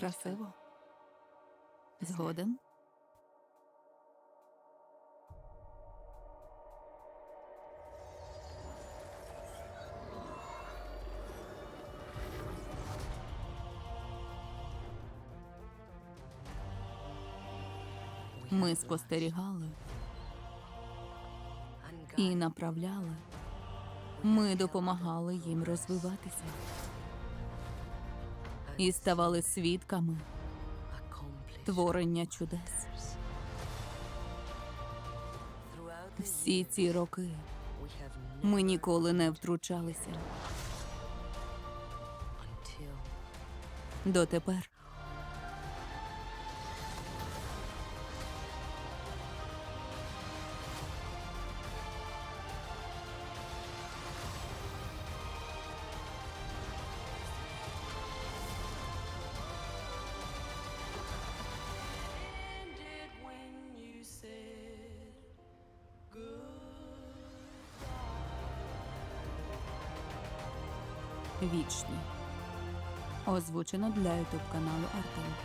Красиво. Згоден. Ми спостерігали і направляли. Ми допомагали їм розвиватися і ставали свідками творення чудес. Всі ці роки ми ніколи не втручалися дотепер. Вічні. Озвучено для ютуб каналу Артемка.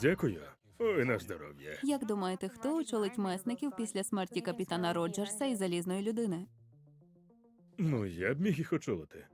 Дякую. Ой, на здоров'я. Як думаєте, хто очолить месників після смерті капітана Роджерса і залізної людини? Ну, я б міг їх очолити.